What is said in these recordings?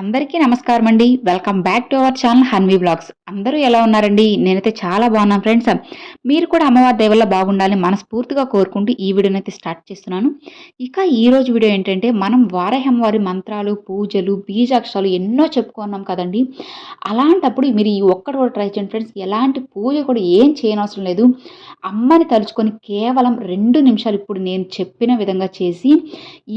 అందరికీ నమస్కారం అండి. Welcome back to our channel Hanvi vlogs అందరూ ఎలా ఉన్నారండి? నేనైతే చాలా బాగున్నాను ఫ్రెండ్స్ మీరు కూడా అమ్మవారి దేవల్ల బాగుండాలని మనస్ఫూర్తిగా కోరుకుంటూ ఈ వీడియోని అయితే స్టార్ట్ చేస్తున్నాను. ఇక ఈ రోజు వీడియో ఏంటంటే మనం వారహమ్మవారి మంత్రాలు పూజలు బీజాక్షరాలు ఎన్నో చెప్పుకున్నాం కదండి. అలాంటప్పుడు మీరు ఈ ఒక్కటి కూడా ట్రై చేయండి ఫ్రెండ్స్ ఎలాంటి పూజ కూడా ఏం చేయనవసరం లేదు. అమ్మని తలుచుకొని కేవలం రెండు నిమిషాలు ఇప్పుడు నేను చెప్పిన విధంగా చేసి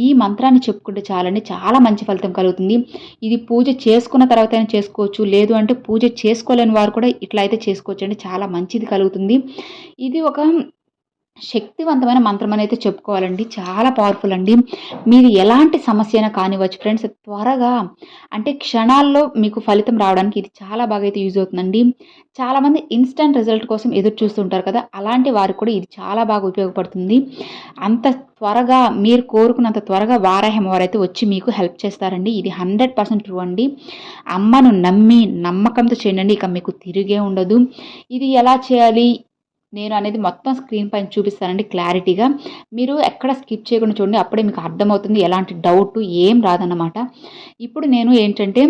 ఈ మంత్రాన్ని చెప్పుకుంటే చాలండి. చాలా మంచి ఫలితం కలుగుతుంది. ఇది పూజ చేసుకున్న తర్వాత అయినా చేసుకోవచ్చు. లేదు అంటే పూజ చేసుకోలేని వారు కూడా ఇట్లా అయితే చేసుకోవచ్చు అండి చాలా మంచిది కలుగుతుంది. ఇది ఒక శక్తివంతమైన మంత్రం అయితే చెప్పుకోవాలండి. చాలా పవర్ఫుల్ అండి. మీరు ఎలాంటి సమస్య అయినా కానివ్వచ్చు ఫ్రెండ్స్ త్వరగా అంటే క్షణాల్లో మీకు ఫలితం రావడానికి ఇది చాలా బాగా అయితే యూజ్ అవుతుందండి. చాలామంది ఇన్స్టెంట్ రిజల్ట్ కోసం ఎదురు చూస్తుంటారు కదా అలాంటి వారికి కూడా ఇది చాలా బాగా ఉపయోగపడుతుంది. అంత త్వరగా మీరు కోరుకున్నంత త్వరగా వారాహం వారైతే వచ్చి మీకు హెల్ప్ చేస్తారండి. ఇది హండ్రెడ్ పర్సెంట్ ట్రూ అండి. అమ్మను నమ్మి నమ్మకంతో చేయండి. ఇక మీకు తిరిగే ఉండదు. ఇది ఎలా చేయాలి? నేను అనేది మొత్తం స్క్రీన్ పైన చూపిస్తానండి క్లారిటీగా. మీరు ఎక్కడ స్కిప్ చేయకుండా చూడండి అప్పుడే మీకు అర్థమవుతుంది ఎలాంటి డౌట్ ఏం రాదన్నమాట. ఇప్పుడు నేను ఏంటంటే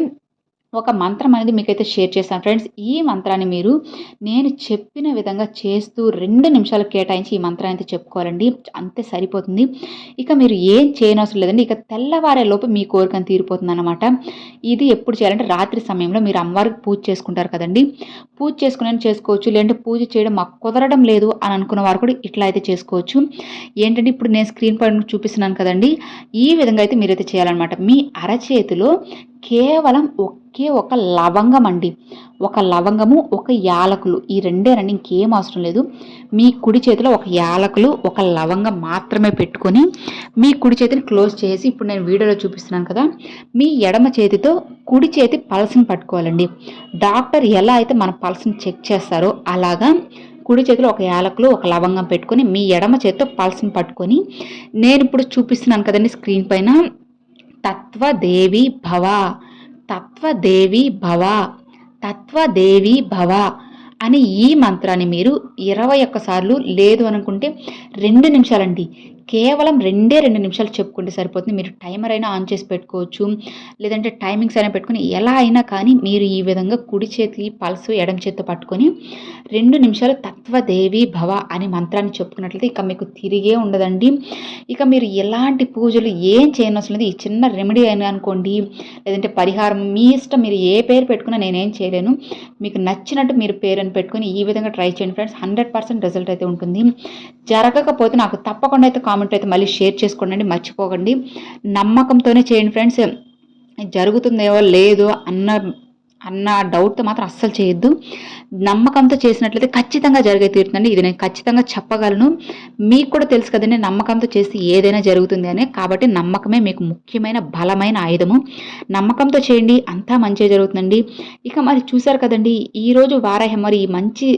ఒక మంత్రం అనేది మీకైతే షేర్ చేస్తాను ఫ్రెండ్స్ ఈ మంత్రాన్ని మీరు నేను చెప్పిన విధంగా చేస్తూ రెండు నిమిషాలు కేటాయించి ఈ మంత్రాన్ని అయితే చెప్పుకోవాలండి. అంతే సరిపోతుంది. ఇక మీరు ఏం చేయనవసరం లేదండి. ఇక తెల్లవారే లోపు మీ కోరికను తీరిపోతుంది అనమాట ఇది ఎప్పుడు చేయాలంటే రాత్రి సమయంలో మీరు అమ్మవారికి పూజ చేసుకుంటారు కదండి. పూజ చేసుకునే చేసుకోవచ్చు. లేదంటే పూజ చేయడం మాకు కుదరడం లేదు అని అనుకున్న వారు కూడా ఇట్లా అయితే చేసుకోవచ్చు. ఏంటంటే ఇప్పుడు నేను స్క్రీన్ పైన చూపిస్తున్నాను కదండి. ఈ విధంగా అయితే మీరైతే చేయాలన్నమాట. మీ అరచేతిలో కేవలం ఒకే ఒక లవంగం అండి. ఒక లవంగము ఒక యాలకులు. ఈ రెండేనండి ఇంకేం అవసరం లేదు. మీ కుడి చేతిలో ఒక యాలకులు ఒక లవంగం మాత్రమే పెట్టుకొని మీ కుడి చేతిని క్లోజ్ చేసి ఇప్పుడు నేను వీడియోలో చూపిస్తున్నాను కదా మీ ఎడమ చేతితో కుడి చేతి పల్స్ని పట్టుకోవాలండి. డాక్టర్ ఎలా అయితే మన పల్స్ని చెక్ చేస్తారో అలాగా కుడి చేతిలో ఒక యాలకులు ఒక లవంగం పెట్టుకొని మీ ఎడమ చేతితో పల్స్ని పట్టుకొని నేను ఇప్పుడు చూపిస్తున్నాను కదండి స్క్రీన్ పైన. తత్వదేవి భవ తత్వదేవి భవ తత్వదేవి భవ అని ఈ మంత్రాన్ని మీరు ఇరవై ఒక్కసార్లు లేదు అనుకుంటే రెండు నిమిషాలండి. కేవలం రెండే రెండు నిమిషాలు చెప్పుకుంటే సరిపోతుంది. మీరు టైమర్ అయినా ఆన్ చేసి పెట్టుకోవచ్చు. లేదంటే టైమింగ్స్ అయినా పెట్టుకుని ఎలా అయినా కానీ మీరు ఈ విధంగా కుడి చేతి పల్స్ ఎడం చేతితో పట్టుకొని రెండు నిమిషాలు తత్వదేవి భవ అనే మంత్రాన్ని చెప్పుకున్నట్లయితే ఇక మీకు తిరిగే ఉండదండి. ఇక మీరు ఎలాంటి పూజలు ఏం చేయనవసరం లేదు ఈ చిన్న రెమెడీ అయినా అనుకోండి. లేదంటే పరిహారం మీ ఇష్టం మీరు ఏ పేరు పెట్టుకున్నా నేనేం చేయలేను. మీకు నచ్చినట్టు మీరు పేరు అని పెట్టుకుని ఈ విధంగా ట్రై చేయండి ఫ్రెండ్స్. హండ్రెడ్ పర్సెంట్ రిజల్ట్ అయితే ఉంటుంది. జరగకపోతే నాకు తప్పకుండా అయితే కామెంట్ అయితే మళ్ళీ షేర్ చేసుకోండి మర్చిపోకండి. నమ్మకంతోనే చేయండి ఫ్రెండ్స్. జరుగుతుందేవో లేదు అన్న అన్న డౌట్తో మాత్రం అస్సలు చేయొద్దు. నమ్మకంతో చేసినట్లయితే ఖచ్చితంగా జరిగే తీరుతుందండి. ఇది నేను ఖచ్చితంగా చెప్పగలను. మీకు కూడా తెలుసు కదండి నమ్మకంతో చేసి ఏదైనా జరుగుతుంది అని. కాబట్టి నమ్మకమే మీకు ముఖ్యమైన బలమైన ఆయుధము. నమ్మకంతో చేయండి అంతా మంచిగా జరుగుతుందండి. ఇక మరి చూసారు కదండి ఈరోజు వారాహ్యం మరి ఈ మంచి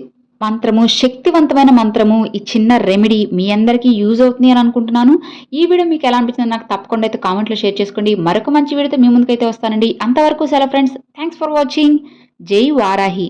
మంత్రము శక్తివంతమైన మంత్రము ఈ చిన్న రెమెడీ మీ అందరికీ యూజ్ అవుతుంది అని అనుకుంటున్నాను. ఈ వీడియో మీకు ఎలా అనిపించింది నాకు తప్పకుండా అయితే కామెంట్లో షేర్ చేసుకోండి. మరొక మంచి వీడియోతో మీ ముందుకైతే వస్తానండి. అంతవరకు సెలవు ఫ్రెండ్స్ థ్యాంక్స్ ఫర్ వాచింగ్ జై వారాహి.